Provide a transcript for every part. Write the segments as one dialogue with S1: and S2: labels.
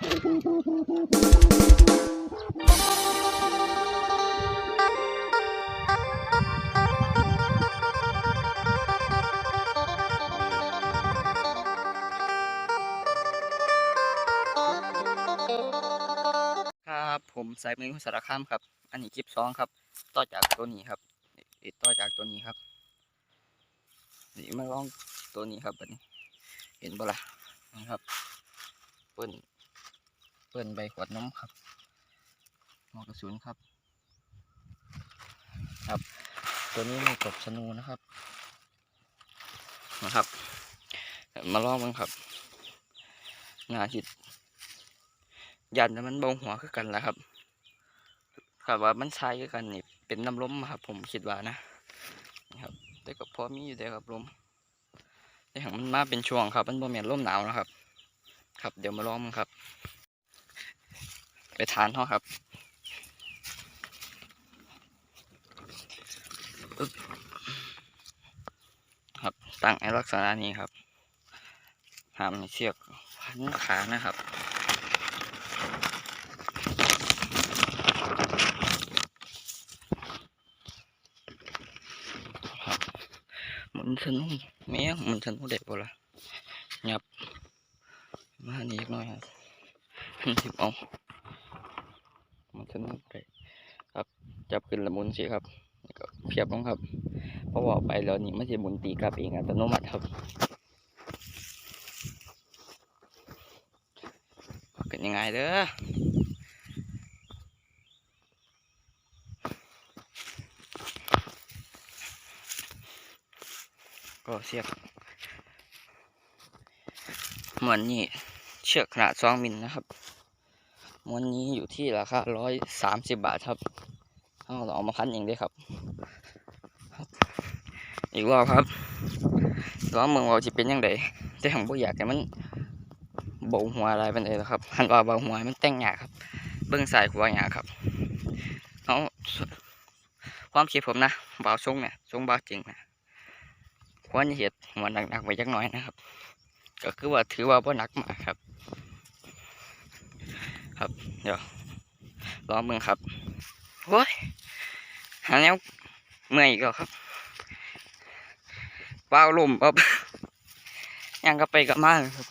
S1: ครับผมสายมือสารคามครับ อันนี้คลิปสองครับ ต่อจากตัวนี้ครับต่อจากตัวนี้ครับนี่มาลองตัวนี้ครับอันนี้ เห็นบ่ล่ะนี่ครับเปิ้น เปิ้นใบขวดนมครับหัวกระสุนครับ ครับ ตัวนี้มีกบชนูนะครับนะครับ มาลองมันครับงาหิดยันแต่มันบงหัวคือกันแหละครับครับว่ามันใช้คือกันนี่เป็นน้ำล้มครับ ผมคิดว่านะครับ แต่ก็พอมีอยู่แต่ครับลมแต่ของมันมาเป็นช่วงครับ มันบ่แม่นลมหนาวนะครับ ครับเดี๋ยวมาลองมันครับ ไปทานเขาครับครับตั้งในลักษณะนี้ครับหามเชือกพันขานะครับหมุนสนุกแม่งหมุนสนุกเด็กบ่ล่ะยับมาอันนี้อีกหน่อยครับสิบเอา มันสนุกได้ครับจับขึ้นละมุนสิครับก็เพียบลงครับเพราะว่าไปแล้วนี่ไม่ใช่หมุนตีกลับเองอัตโนมัติครับเป็นยังไงเด้อก็เสียบเหมือนนี่เชือกขนาดสองมิลนะครับ ม้วนนี้อยู่ที่ราคาร้อยสามสิบบาทครับเอาเราเอามาคั้นเองด้ครับครับ อีกรอบครับลองเมืองว่าจะเป็นยังไงแต่ของผู้อยากให้มันเบาหัวอะไรเป็นเลยครับหันว่าเบาหัวมันแต่งหยาครับ เบื้องสายหัวหยาครับเอาความคิดผมนะเบาชงเนี่ยชงเบาจริงนะควรเห็ดหัวหนักๆไว้จักน่อยนะครับ ก็คือว่าถือว่าบ่หนักมากครับ ครับ เดี๋ยวลองเมืองครับโอ้ยหาแนวเมื่อยอีกแล้วครับว้าวลมครับยังก็ไปกับมาเลยครับ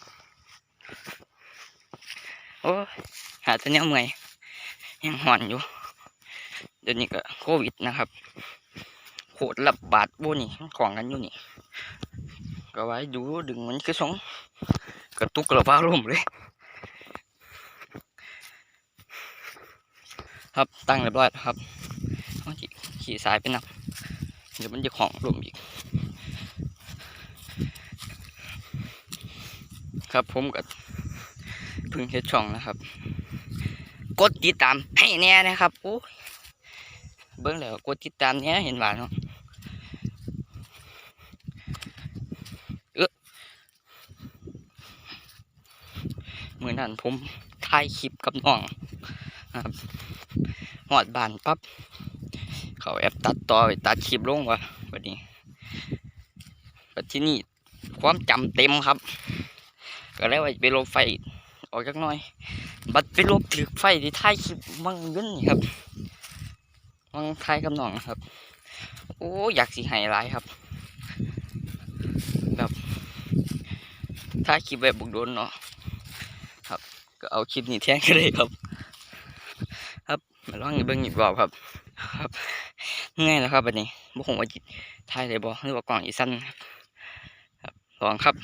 S1: โอ้ยหาแต่แนวเมื่อยยังหอนอยู่เดี๋ยวนี้ก็โควิดนะครับโคตรระบาดโบนี่ของกันอยู่นี่ก็ไว้ดูดึงมันคือสองกระตุกกระบ้าลมเลย ครับตั้งเรียบร้อยแล้วครับเอาขี่ขี่สายไปนับเดี๋ยวมันจะของลมอีก ครับผมกับพึ่งเฮ็ดช่องนะครับ กดติดตามให้แน่นะครับโอ้เบิ้งแล้วกดติดตามเนี้ยเห็นว่าเนาะมื่อนั้นผมถ่ายคลิปกับน้อง ครับหอดบานปั๊บเขาแอปตัดต่อไปตัดคลิปลงวะวันนี้ปัจที่นี่ความจำเต็มครับ ก็เลยว่าจะไปลบไฟออกจักหน่อย บัดไปลบถือไฟที่ถ่ายคลิปมังเงินครับมังถ่ายกับน้องครับ โอ้อยากสิไฮไลท์ครับ แบบถ่ายคลิปแบบบุกโดนเนาะครับ ก็เอาคลิปนี้แทนก็ได้ครับครับ ลองเบิ้งหยิบรอบครับครับง่ายแล้วครับอันนี้บุคงว่าจิตทายเลยบ่หรือว่ากล่องอีสั้นครับลองครับ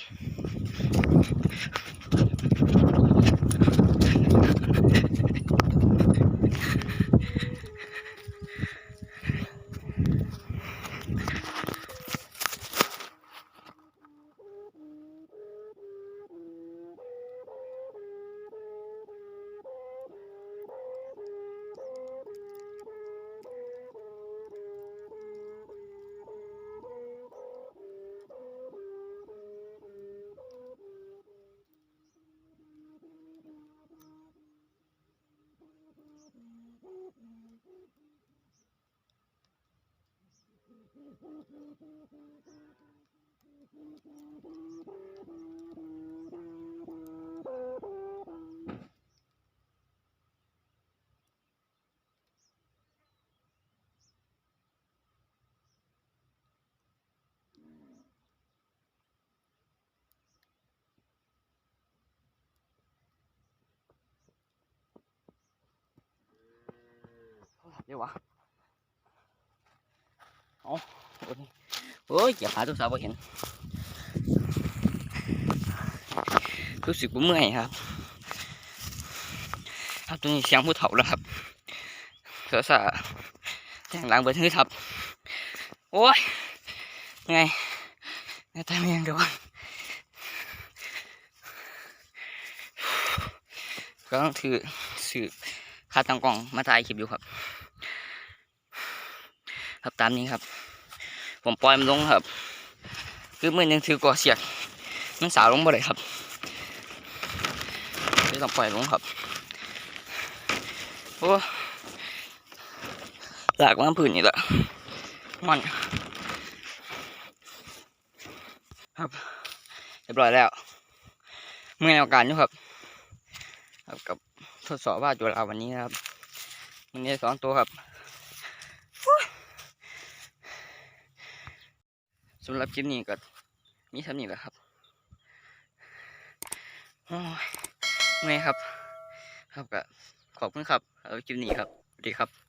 S1: Thôi, 玩 โอ้ยโอ้ยอย่าหาตัวสาวบ่เห็นรู้สึกว่าเมื่อยครับครับตัวนี้เสียงผู้เฒ่าแล้วครับเสือสาแต่งหลังเบิดฮือครับ โอ้ยไงไงตามยังเดี๋ยวก็ต้องถือสื่อคาตังกล่องมาถ่ายคลิปอยู่ครับ ครับตามนี้ครับ ผมปล่อยมันลงครับ คือมือหนึงถือก่อเสียกมันสาวลงบ่ได้ครับเลยต้องปล่อยลงครับโอ้หลากมาพื้นนี่แหละมันครับเรียบร้อยแล้ว เมื่ออาการอยู่ครับ ครับกับทดสอบว่าจุฬาวันนี้นะครับวันนี้สองตัวครับโอ้ย สำหรับคลิปนี้ก็มีเท่านี้แหละครับโอ้ยเมื่อยครับ ครับก็ขอบคุณครับเอาคลิปนี้ครับสวัสดีครับ